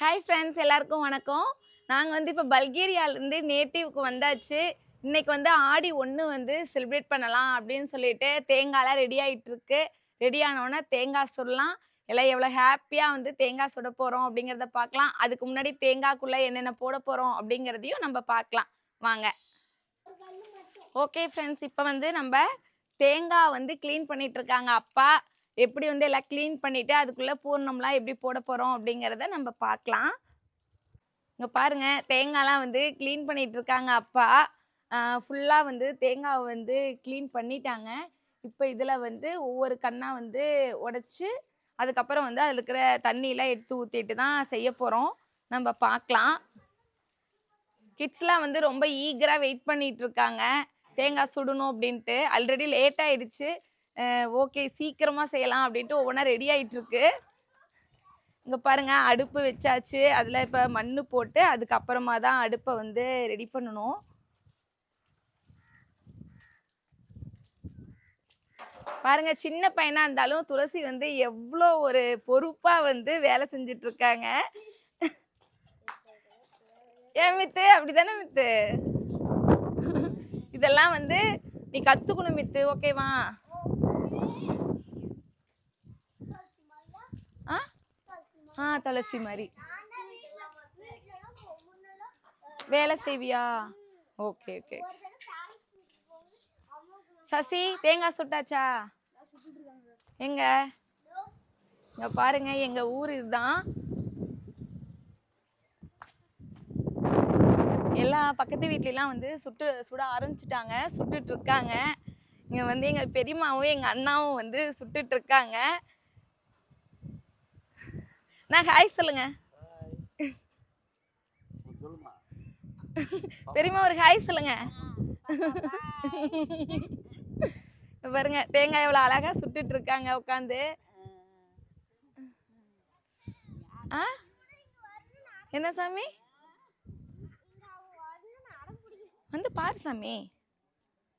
Hi friends எல்லாருக்கும் வணக்கம். நாங்கள் வந்து இப்போ பல்கேரியாவிலேருந்து நேட்டிவ்க்கு வந்தாச்சு. இன்றைக்கி வந்து ஆடி ஒன்று வந்து செலிப்ரேட் பண்ணலாம் அப்படின்னு சொல்லிட்டு தேங்காய்லாம் ரெடி ஆகிட்டுருக்கு ரெடி ஆனோடனே தேங்காய் சுடலாம். எல்லாம் எவ்வளோ ஹாப்பியாக வந்து தேங்காய் சுட போகிறோம் அப்படிங்கிறத பார்க்கலாம். அதுக்கு முன்னாடி தேங்காய்க்குள்ளே என்னென்ன போட போகிறோம் அப்படிங்கிறதையும் நம்ம பார்க்கலாம். வாங்க. ஓகே ஃப்ரெண்ட்ஸ் இப்போ வந்து நம்ம தேங்காய் வந்து க்ளீன் பண்ணிகிட்ருக்காங்க அப்பா. எப்படி வந்து எல்லாம் க்ளீன் பண்ணிவிட்டு அதுக்குள்ளே பூர்ணம்லாம் எப்படி போட போகிறோம் அப்படிங்கிறத நம்ம பார்க்கலாம். இங்கே பாருங்கள் தேங்காய்லாம் வந்து க்ளீன் பண்ணிகிட்ருக்காங்க இருக்காங்க அப்பா. ஃபுல்லாக வந்து தேங்காவை வந்து க்ளீன் பண்ணிட்டாங்க. இப்போ இதில் வந்து ஒவ்வொரு கண்ணாக வந்து உடச்சி அதுக்கப்புறம் வந்து அதில் இருக்கிற தண்ணியெலாம் எடுத்து ஊற்றிட்டு தான் செய்ய போகிறோம் நம்ம பார்க்கலாம். கிட்ஸ்லாம் வந்து ரொம்ப ஈகராக வெயிட் பண்ணிகிட்ருக்காங்க இருக்காங்க. தேங்காய் சுடணும் அப்படின்ட்டு. ஆல்ரெடி லேட் ஆயிடுச்சு. ஓகே சீக்கிரமாக செய்யலாம் அப்படின்ட்டு ஒவ்வொன்றா ரெடி ஆகிட்டுருக்கு இங்கே பாருங்கள் அடுப்பு வச்சாச்சு. அதில் இப்போ மண் போட்டு அதுக்கப்புறமா தான் அடுப்பை வந்து ரெடி பண்ணணும். பாருங்க சின்ன பையனாக இருந்தாலும் துளசி வந்து எவ்வளோ ஒரு பொறுப்பாக வந்து வேலை செஞ்சிட்ருக்காங்க ஏன் மித்து? அப்படிதானே மித்து? இதெல்லாம் வந்து நீ கற்றுக்கணும் மித்து. ஓகேவா ஆ ஆ துளசி மாதிரி. வேலை செய்வியா? Okay okay. சசி தேங்காய் சுட்டாச்சா? எங்க? இங்க பாருங்க எங்க ஊர் இதுதான். எல்லா பக்கத்து வீட்லலாம் வந்து சுட்டு சுட ஆரம்பிச்சிட்டாங்க சுட்டுட்டு இருக்காங்க. இங்க வந்து எங்க பெரியம்மாவும் எங்க அண்ணாவும் வந்து சுட்டுட்டு இருக்காங்க. நான் ஹாய் சொல்லுங்க. பெரியம்மா ஒரு ஹாய் சொல்லுங்க. பாருங்க தேங்காய் எவ்வளவு அழகா சுட்டுட்டு இருக்காங்க உட்காந்து ஆ? என்ன சாமி? வந்து பாரு சாமி.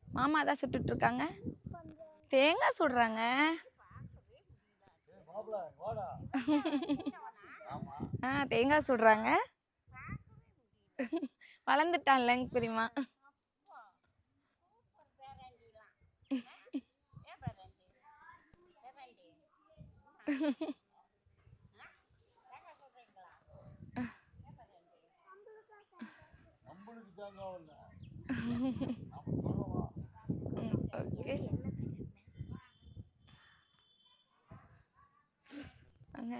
மாமா தான் சுட்டுட்டு இருக்காங்க. தேங்காய் சுடுறாங்க. ஆ தேங்காய் சுடுறாங்க. வளர்ந்துட்டான்லங்க பெரியம்மா நம்மளுக்கு தேங்காய் இல்லை. ஓகே. அங்க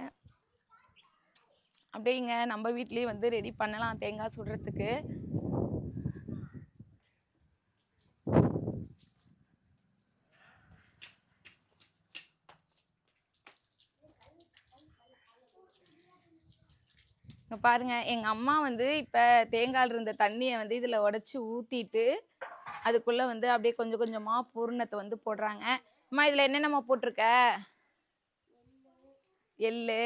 அப்படிங்க நம்ம வீட்லேயே வந்து ரெடி பண்ணலாம் தேங்காய் சுடுறதுக்கு. இங்கே பாருங்க எங்கள் அம்மா வந்து இப்போ தேங்காயில் இருந்த தண்ணியை வந்து இதில் உடச்சி ஊற்றிட்டு அதுக்குள்ளே வந்து அப்படியே கொஞ்சம் கொஞ்சமாக பூரணத்தை வந்து போடுறாங்க. அம்மா இதில் என்னென்னம்மா போட்டிருக்க? எள்ளு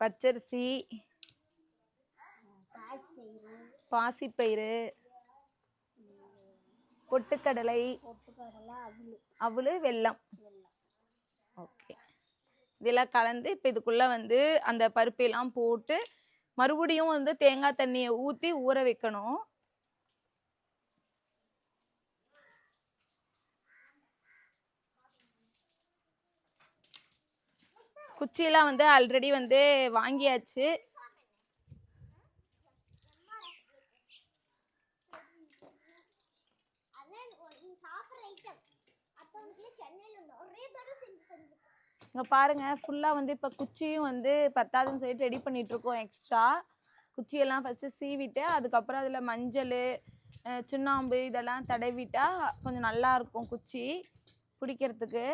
பச்சரிசி பாசிப்பயிறு பொட்டுக்கடலை அவளு வெல்லம். ஓகே. இதெல்லாம் கலந்து இப்போ இதுக்குள்ளே வந்து அந்த பருப்பையெல்லாம் போட்டு மறுபடியும் வந்து தேங்காய் தண்ணியை ஊற்றி ஊற வைக்கணும். குச்சியெல்லாம் வந்து ஆல்ரெடி வந்து வாங்கியாச்சு. இங்கே பாருங்க ஃபுல்லாக வந்து இப்போ குச்சியும் வந்து பத்தாதுன்னு சொல்லிட்டு ரெடி பண்ணிகிட்ருக்கோம் எக்ஸ்ட்ரா குச்சியெல்லாம் ஃபஸ்ட்டு சீவிட்டு அதுக்கப்புறம் அதில் மஞ்சள் சுண்ணாம்பு இதெல்லாம் தடவிட்டால் கொஞ்சம் நல்லாயிருக்கும் குச்சி பிடிக்கிறதுக்கு.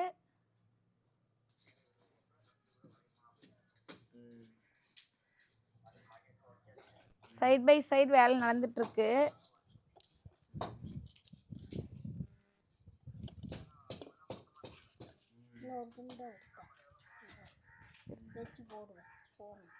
சைட் பை சைடு வேலை நடந்துட்டுருக்கு. போடுவேன். போடுவேன்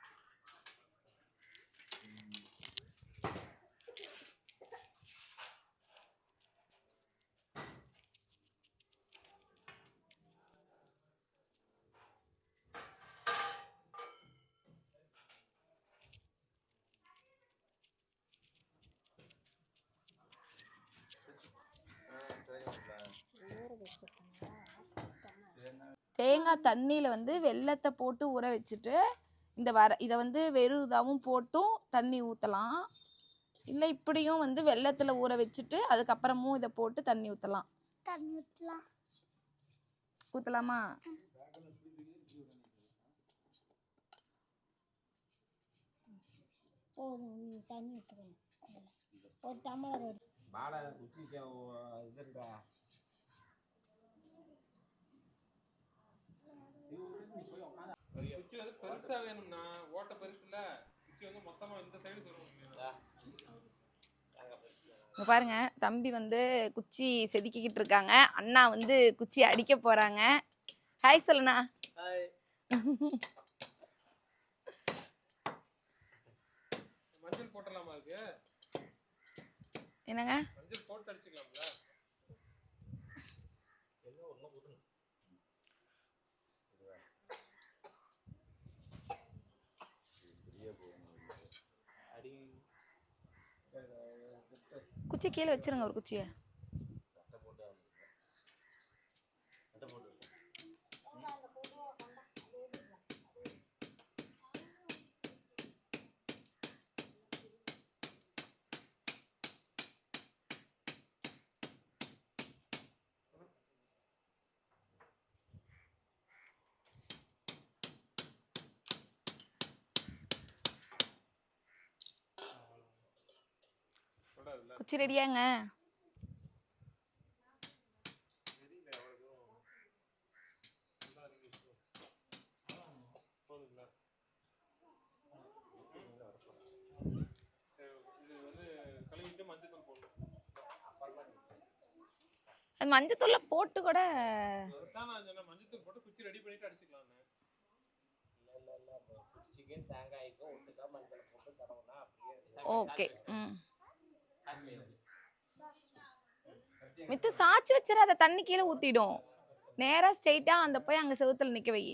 தேங்காய் தண்ணியில் வந்து வெல்லத்தை போட்டு ஊற வச்சுட்டு இந்த வர இதை வந்து வெறும் இதாகவும் போட்டும் தண்ணி ஊற்றலாம் இல்லை இப்படியும் வந்து வெல்லத்தில் ஊற வச்சுட்டு அதுக்கப்புறமும் இதை போட்டு தண்ணி ஊற்றலாம் தண்ணி ஊற்றலாம் ஊற்றலாமா போதும் தண்ணி ஊற்றுக்கணும் ஒரு டம்ளர் எடு. வாடா குச்சி வந்து பெருசா வேணும்னா ஓட்ட பெருசு இல்ல. குச்சி வந்து மொத்தமா இந்த சைடு சொல்லணும் இங்க பாருங்க தம்பி வந்து குச்சி செதுக்கிக்கிட்டு இருக்காங்க. அண்ணா வந்து குச்சி அடிக்க போறாங்க. ஹாய் சொல்லுண்ணா. மஞ்சள் போட்டலாமா இருக்கு என்னங்க? மஞ்சள் போட்டு அடிச்சுக்கலாம்ல. குச்சி கீழே வச்சிருங்க ஒரு குச்சியை. தூள் ரெடியாங்க அது மஞ்சத்தூள்ல போட்டு கூட அதுதான் போட்டு குச்சி ரெடி பண்ணிட்டு அடிச்சுக்கலாம்னு மஞ்சள் போட்டு அப்படியே ஓகே ம். மித்து சாச்சி அதை தண்ணி கீழே ஊத்திடும். நேரா ஸ்ட்ரைட்டா அந்த போய் அங்க செவுத்துல நிக்க வை.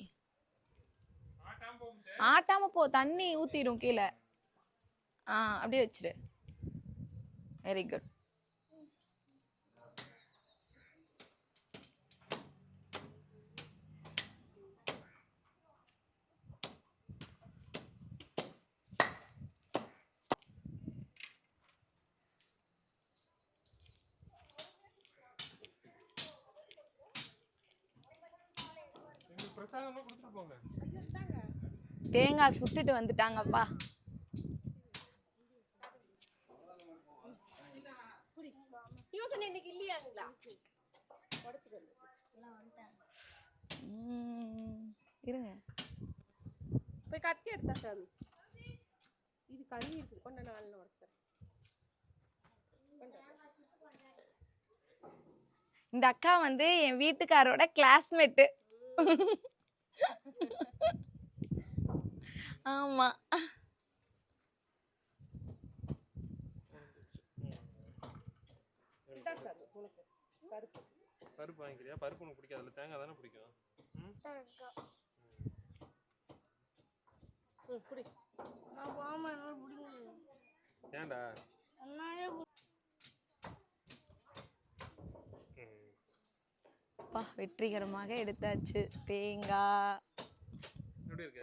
ஆட்டாம ஆட்டாம போ தண்ணி ஊத்திடும் கீழே. ஆ அப்படியே வச்சிரு. வெரி குட் தேங்காய் சுட்டுட்டு வந்துட்டாங்கப்பா. இருங்க. போய் கத்தி எடுத்தா சாமி. இது கறி இருக்கு. கொண்ட நாளில் உடச்சு இந்த அக்கா வந்து என் வீட்டுக்காரோட கிளாஸ்மேட்டு ஆமா. பருப்பு வாங்கிக்கிறியா? பருப்பு உனக்கு பிடிக்காதுல்ல தேங்காய் தானே பிடிக்கும்? ம்? குடி. நான் போகாம என்னால் பிடிக்க முடியும் ஏன்டா வெற்றிகரமாக எடுத்தாச்சு. தேங்காய். எப்படி இருக்கு.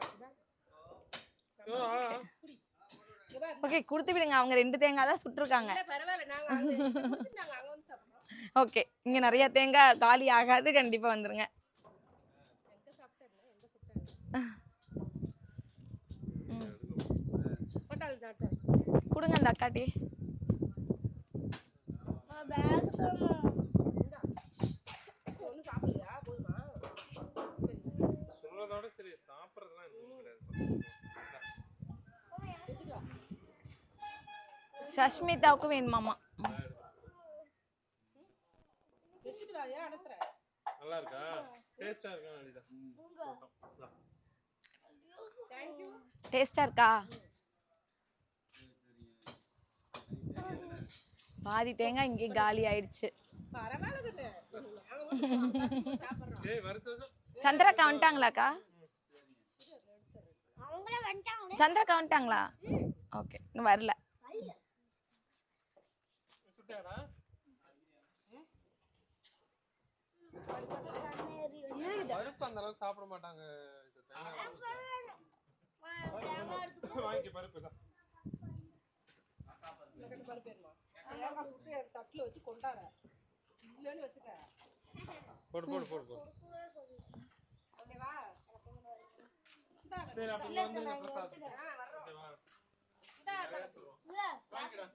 ஓகே. கொடுத்து விடுங்க அவங்க ரெண்டு தேங்காய் தான் சுட்டிருக்காங்க. இல்ல பரவாயில்ல. நாங்க அங்க கொடுத்துட்டு நாங்க அங்க வந்து சாப்பிடுறோம். ஓகே இங்க நிறைய தேங்காய் காலி ஆகாது. கண்டிப்பா வந்துருங்க. கொடுங்க அந்த அக்காட்டி பேக் தானே இந்தா ஒன்றும் சாப்பிடலையா போதுமா சரி. சொல்றதோட சரி சாப்பிட்றதுலாம் எதுவும் கிடையாது எடுத்துட்டு வா சஷ்மிதாவுக்கும் வேணுமாமா நல்லா இருக்கா டேஸ்டா இருக்கா? டேஸ்டா பாதி தேங்காய் இங்கே காலி ஆயிடுச்சு. சந்திரக்கா வந்துட்டாங்களாக்கா? சந்திரக்கா வந்துட்டாங்களா? ஓகே இன்னும் வரல. பருப்பு அந்த அளவுக்கு சாப்பிட மாட்டாங்க. வாங்கி பருப்பு தான் தட்டுல வச்சு கொண்டாட இல்லைன்னு வச்சுக்க போடு போடு போடு போடு. ஓகேவா சரி அப்ப இங்க வந்து பிரசாத் ஓகேவா வாங்கிடா.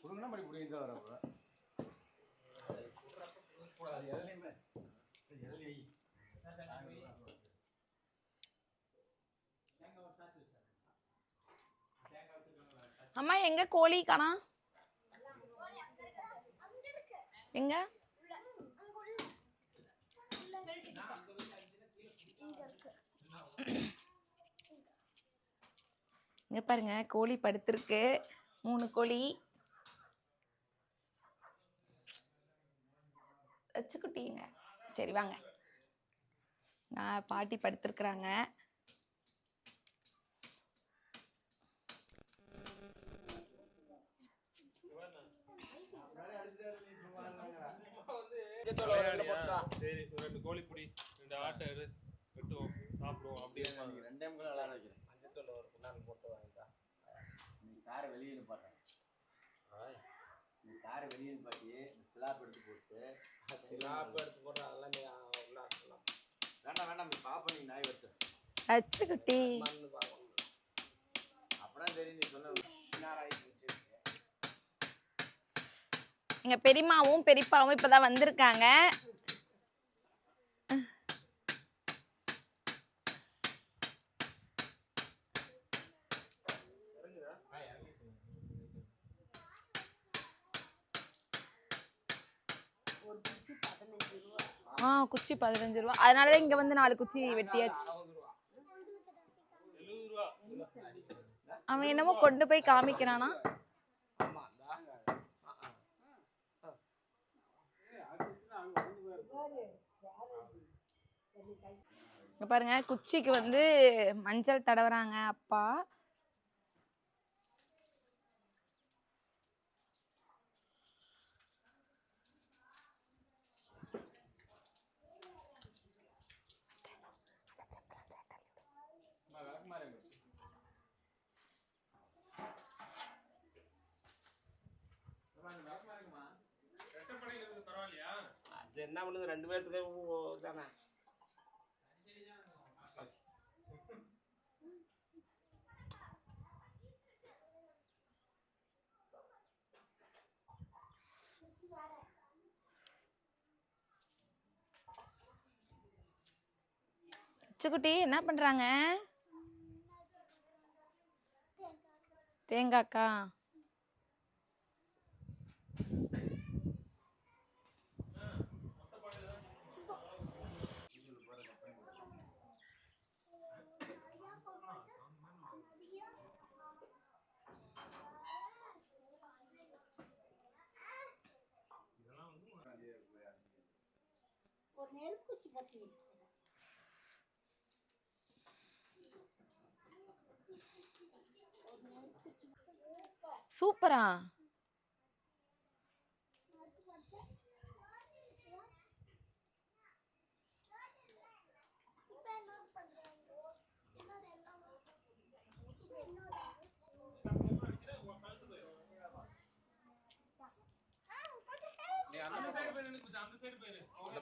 புடுங்கினா இளநீமே இளநீ அம்மா எங்க கோழி காணா எங்க? இங்க பாருங்க கோழி படுத்திருக்கு. மூணு கோழி. வச்சுக்குட்டிங்க. சரி வாங்க. நான் பாட்டி படுத்திருக்கிறாங்க. சரி ரெண்டு கோழி புடி ரெண்டு ஆட்டை எடு வெட்டுவோம் சாப்பிடுவோம் அப்படியே ரெண்டே முக்கால் விளையாட வைக்கிறேன். மஞ்சத்தூள் ஒரு குண்டான் போட்டு வாங்கிட்டா. நீ காரை வெளியே நிப்பாட்டேன் நீ காரை வெளியே நிப்பாட்டி இந்த ஸ்லாப் எடுத்து போட்டு சிலாப்பு எடுத்து போட்டு அதெல்லாம் நீ உள்ள ஆக்கலாம் வேண்டாம் வேண்டாம் நீ பாப்பா நீ நாய் வெட்டு. மண்ணு பார்க்கணும் அப்பதான் தெரியும் நீ சொன்ன எங்கள் எங்க பெரியம்மாவும் பெரியப்பாவும் இப்பதான் வந்திருக்காங்க. ஆ குச்சி பதினஞ்சு ரூபா. அதனாலதான் இங்க வந்து நாலு குச்சி வெட்டியாச்சு. அவன் என்னமோ கொண்டு போய் காமிக்கிறானா ஆமா இந்தா. ஆ, ஆ. இங்கே பாருங்க குச்சிக்கு வந்து மஞ்சள் தடவுறாங்க அப்பா. அது என்ன பண்ணுது? ரெண்டு பேர்த்துக்கு தானே? அச்சுக்குட்டி என்ன பண்ணுறாங்க தேங்காக்கா. ஒரு நெருப்புச்சி பத்தி சூப்பரா நீ அந்த சைடு போயிரு எனக்கு கொஞ்சம் அந்த சைடு போயிரு அந்த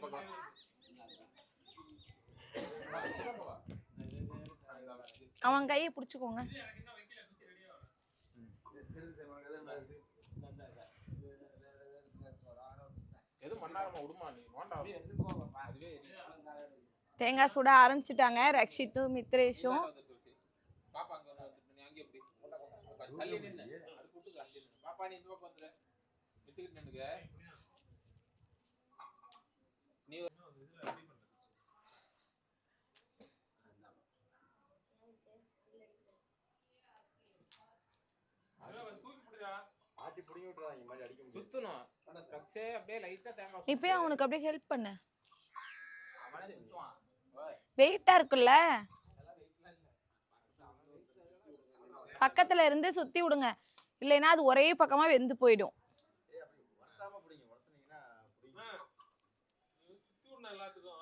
பக்கம் அவன் கையை பிடிச்சுக்கோங்க. தேங்காய் சுட ஆரம்பிச்சிட்டாங்க. ரக்ஷித்தும் மித்ரேஷும். நீ அங்கே எப்படி தள்ளி நின்னு அது கூட்டுக்கு அங்கே நின்னு பாப்பா நீ இந்த பக்கம் வந்துரு வித்துக்கிட்டு நின்னுக்க நீ தூக்கி பிடிடா ஆட்டி புடிங்கி விட்டுறாங்க மாதிரி அடிக்க முடியும் சுத்தணும் ரக்ஷே அப்படியே லைட்டா தேங்காய் இப்பயே அவனுக்கு அப்படியே ஹெல்ப் பண்ணு வெயிட்டா இருக்குல்ல பக்கத்துல இருந்து சுத்தி விடுங்க இல்லைன்னா அது ஒரே பக்கமா வெந்து போயிடும் எல்லாத்துக்கும்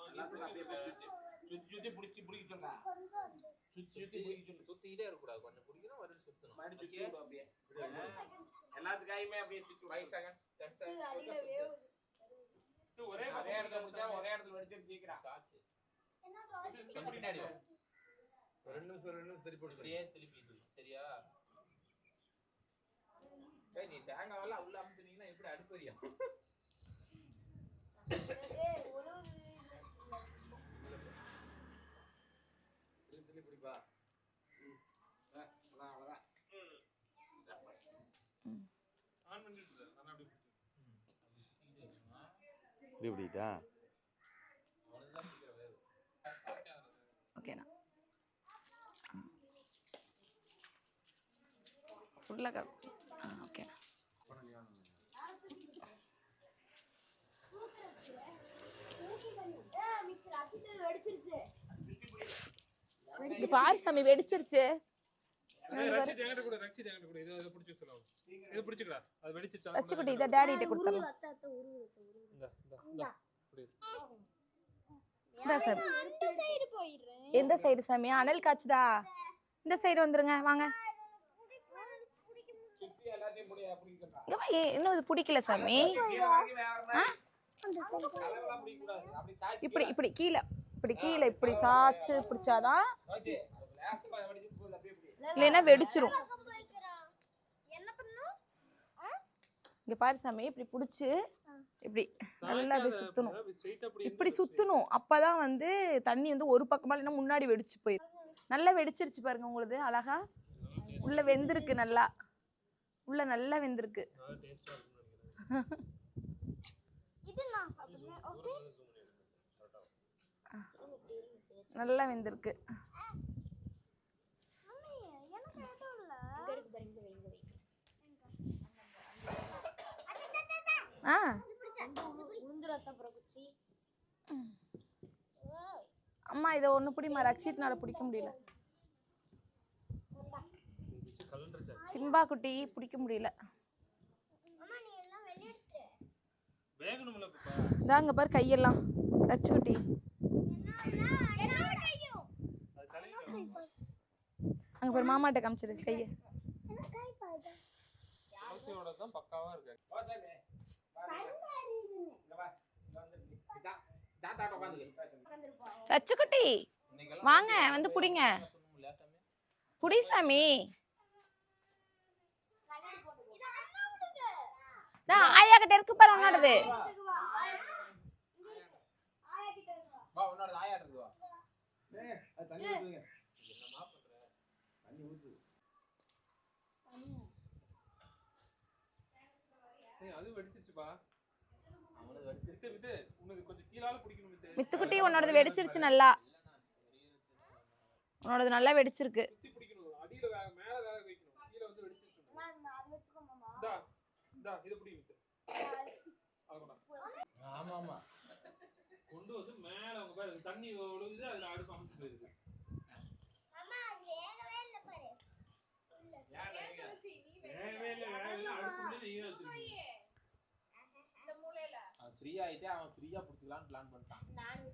சுத்தி சுத்தி பிடிச்சி பிடிக்க சொல்றா சுத்தி சுத்தி பிடிக்க சொல்லு சுத்திக்கிட்டே இருக்கக்கூடாது. கொஞ்சம் பிடிக்கணும் மறுபடியும் சுத்தணும். மறுபடியும் சுத்தி அப்படியே. எல்லாத்துக்காயுமே அப்படியே சுத்தி. செகண்ட்ஸ் செகண்ட்ஸ் ஒரே ஒரே இடத்துல முடிச்சா ஒரே இடத்துல வெடிச்சு சீக்கிரம் கொஞ்சம் பின்னாடி ரெண்டு நிமிஷம் ரெண்டு நிமிஷம் சரி திருப்பி இது, சரியா? சரி நீ தேங்காவெல்லாம் உள்ள அமுத்துனீங்கன்னா எப்படி அடுப்பறியும் திருப்பி திருப்பி பிடிப்பா ம். ஆ, அவ்வளவுதான், அவ்வளவுதான். ஆன் பண்ணிட்டு இரு. ஆனா அப்படி பிடிச்சி. இப்படி வேகும் ஓகேண்ணா உருளைக்கிழங்கு ஆ ஓகே இங்க பாரு சாமி வெடிச்சிருச்சு ஏய், ரக்ஷித் என்கிட்ட கொடு, ரக்ஷித் என்கிட்ட கொடு. இதை- இதை பிடிச்சு சொல்லு. இதை பிடிச்சுக்கடா. அது வெடிச்சிருச்சு. அது வச்சுக்கிட்டு மட்டும் இதை டேடி கிட்ட கொடுத்துடலாம். இந்தா, போயிடுறேன். எந்த சைடு சாமி? அனல் காய்ச்சுதா? இந்த சைடு வந்துருங்க வாங்க. இன்னும் இது பிடிக்கல சாமி. இப்படி இப்படி கீழே இப்படி கீழே இப்படி சாச்சு பிடிச்சாதான் இல்லைன்னா வெடிச்சிரும் என்ன பண்ணணும் இங்க பாரு சாமி இப்படி பிடிச்சி இப்படி நல்லா சுத்தணும். அப்படி அப்படி இப்படி சுத்தணும். அப்பதான் வந்து தண்ணி வந்து ஒரு பக்கமா இல்லைன்னா முன்னாடி வெடிச்சு போயிடும் நல்லா வெடிச்சிருச்சு பாருங்க உங்களுது அழகா. உள்ள வெந்திருக்கு நல்லா. உள்ள நல்லா வெந்திருக்கு. நல்லா taste ஆ இருக்கும்னு நினைக்கிறேன். இது நான் சாப்பிடுறேன் ஓகே தூரம் வந்து zoom பண்ணிடு. நல்லா வெந்திருக்கு மம்மி எனக்கு எதுவும் இல்ல இங்க இருக்கு பாருங்க இங்க வைங்க ஆ உளுந்துரத்த அப்புறம் குச்சி அம்மா இதை ஒண்ணு பிடிமா ரக்ஷித்னால பிடிக்க முடியல? சிம்பா குட்டி பிடிக்க முடியல. அம்மா நீ எல்லாம் வெளிய எடுத்து வேகணும்ல பாப்பா. இதாங்க பாரு கையெல்லாம். ரச்சு குட்டி. அங்க பாரு மாமாட்ட காமிச்சிரு கையை என்ன கை பாரு துளசியோட தான் பக்காவா இருக்கு. வா சாமி இங்க வா இங்க வந்து இப்படி. இதான் இதான் தாட்ட உட்காந்துக்கு ரச்சு குட்டி வாங்க, வந்து புடிங்க. புடி சாமி ஆயா கிட்ட இருக்கு பாரு உன்னோடது அது வெடிச்சிருச்சுப்பா. மித்துக்குட்டி உன்னோடது வெடிச்சிருச்சு நல்லா உன்னோடது நல்லா வெடிச்சிருக்கு சுத்தி பிடிக்கணும். அடியில வே- மேல வேக வைக்கணும். கீழ வந்து வெடிச்சிருச்சு. இந்தா, இந்தா, இதை பிடி வித்து. அது கொண்டா. ஆமா ஆமா கொண்டு வந்து மேல அவங்க பாரு, தண்ணி ஒழுகுது அதுல அடுப்பு அமுத்து போயிருது வேகவே இல்ல வேகவே இல்ல நீங்க வச்சிருக்கீங்க அவன் ஃப்ரீ ஆயிட்டே அவன் ஃப்ரீயா புடிச்சலாம்னு பிளான் பண்ணிட்டான். நான்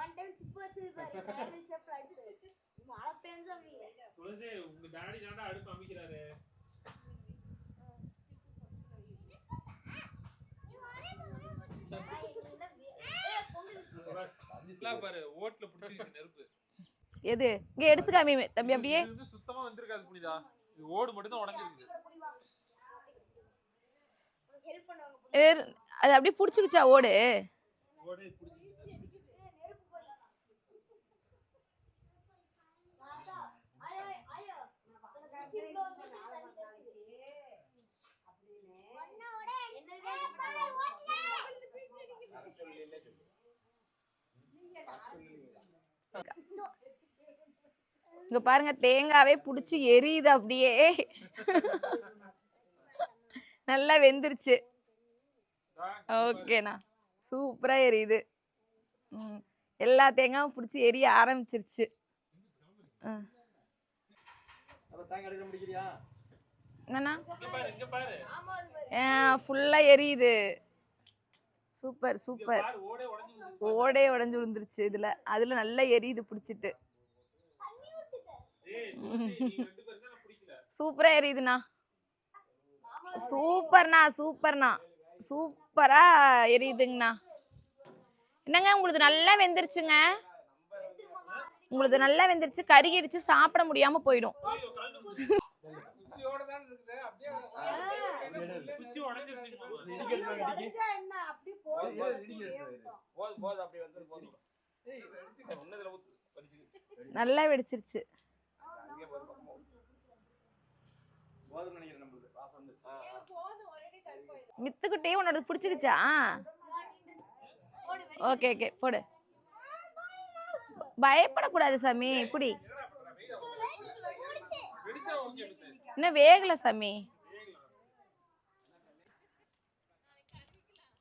ஒன் டைம் சிப்பு வச்சிருப்பாரு டேபிள் அடிச்சு மழை பெஞ்சா வீடு துளசி உங்க டாடி தாண்டா அடுப்பு அமைக்கிறாரு. பாரு ஓட்டுல பிடிச்சிருச்சு நெருப்பு. எது? இங்க எடுத்து காமி தம்பி அப்படியே. சுத்தமா வந்திருக்காது புனிதா. இது ஓடு மட்டும் தான் உடஞ்சிருக்கு ஹெல்ப் பண்ணுவாங்க. ஏறு- அது அப்படியே பிடிச்சிக்கிச்சா ஓடு. இங்க பாருங்க தேங்காவே புடிச்சு எரியுது அப்படியே. நல்லா வெந்துருச்சு. ஓகேண்ணா. சூப்பரா எரியுது. ம். எல்லா தேங்காயும் பிடிச்சி எரிய ஆரம்பிச்சிருச்சு. என்னண்ணா? ஃபுல்லாக எரியுது. Super super. பாரு ஓடே உடைஞ்சு விழுந்துருச்சு. இதில். அதில் நல்லா எரியுது பிடிச்சிட்டு. சூப்பராக எரியுதுண்ணா. சூப்பர்ண்ணா சூப்பர்ண்ணா. சூப்பராக எரியுதுங்கண்ணா. என்னங்க உங்களுக்கு நல்லா வெந்துருச்சுங்க? உங்களுக்கு நல்லா வெந்துருச்சு கருகிடுச்சு சாப்பிட முடியாம போயிடும். நல்லா வெடிச்சிருச்சு. போதும் நினைக்கிறேன் நம்மளுக்கு வாசம் வந்து. மித்துக்கிட்டே உன்னோட பிடிச்சிக்கிச்சா? ஓகே ஓகே போடு. பயப்படக்கூடாது சாமி இப்படி இன்னும் வேகல சாமி.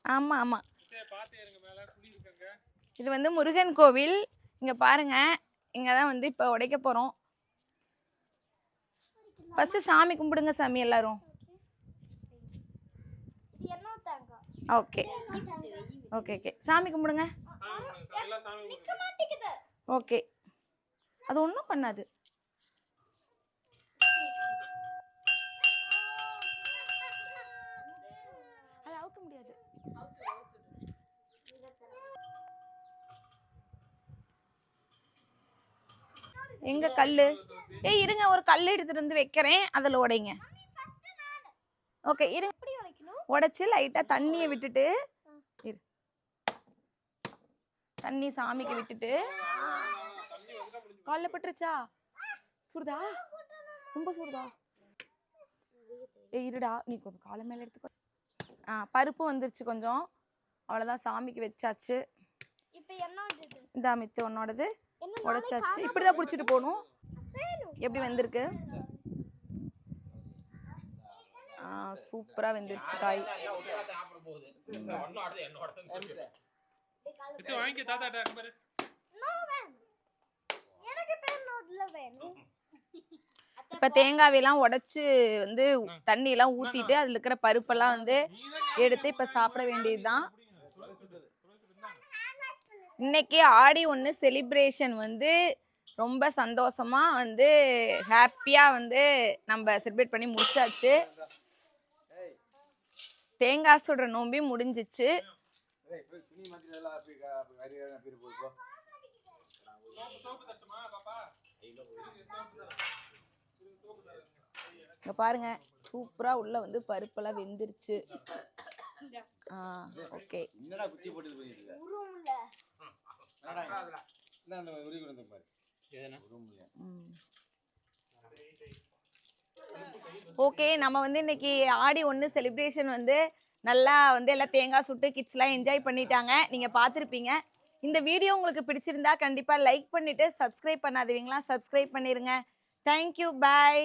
ஆமாம் ஆமாம் இது வந்து முருகன் கோவில். இங்கே பாருங்க. இங்கே தான் வந்து இப்போ உடைக்க போகிறோம் ஃபஸ்ட்டு சாமி கும்பிடுங்க சாமி எல்லாரும் இது என்ன தேங்காய் ஓகே. Okay okay. சாமி கும்பிடுங்க. ஓகே. அது ஒன்றும் பண்ணாது. அது அவுக்க முடியாது. எங்க கல்லு? ஏய் இருங்க. ஒரு கல் எடுத்துட்டு வந்து வைக்கிறேன். அதில் உடைங்க. ஓகே இருங்க. உடைச்சு லைட்டா தண்ணியை விட்டுட்டு தண்ணி சாமிக்கு விட்டுட்டு. காலில் பட்டுருச்சா? சுடுதா? ரொம்ப சுடுதா? ஏய் இருடா. நீ கொஞ்சம் காலை மேலே எடுத்துக்கோ. ஆ பருப்பு வந்துருச்சு கொஞ்சம். அவ்வளோதான் சாமிக்கு வச்சாச்சு. இந்தா மித்து உன்னோடது. உடைச்சாச்சு. இப்படி தான் பிடிச்சிட்டு போகணும். எப்படி வந்திருக்கு ஆ சூப்பராக வெந்துருச்சு காய் சாப்பிட போகுது ஒன்னோடது என்னோடது வித்து வாங்கி தாத்தாட்ட அங்க பாரு நோ வேணும் எனக்கு பேர் நோட்ல வேணும் இப்போ தேங்காயெல்லாம் உடைச்சு வந்து தண்ணியெல்லாம் ஊற்றிட்டு அதில் இருக்கிற பருப்பெல்லாம் வந்து எடுத்து இப்போ சாப்பிட வேண்டியதுதான். இன்னைக்கு ஆடி ஒன்று செலிப்ரேஷன் வந்து ரொம்ப சந்தோஷமா வந்து ஹாப்பியாக வந்து நம்ம செலிப்ரேட் பண்ணி முடிச்சாச்சு. தேங்காய் சுடுற நோம்பி முடிஞ்சிச்சு. இங்க பாருங்க சூப்பரா உள்ள வந்து பருப்பெல்லாம் வெந்துருச்சு. ஆ ஓகே. என்னடா குச்சி போட்டு போயிருக்க? உருவம்ல என்னடா இந்த அந்த உருவி வந்து பாரு. எதுனா உருவம்ல ஓகே நம்ம வந்து இன்னைக்கு ஆடி ஒன்று செலிப்ரேஷன் வந்து நல்லா வந்து எல்லாம் தேங்காய் சுட்டு கிட்ஸ்லாம் என்ஜாய் பண்ணிட்டாங்க. நீங்கள் பார்த்துருப்பீங்க. இந்த வீடியோ உங்களுக்கு பிடிச்சிருந்தா கண்டிப்பாக லைக் பண்ணிவிட்டு சப்ஸ்கிரைப் பண்ணாதவங்களா சப்ஸ்கிரைப் பண்ணிடுங்க தேங்க்யூ பாய்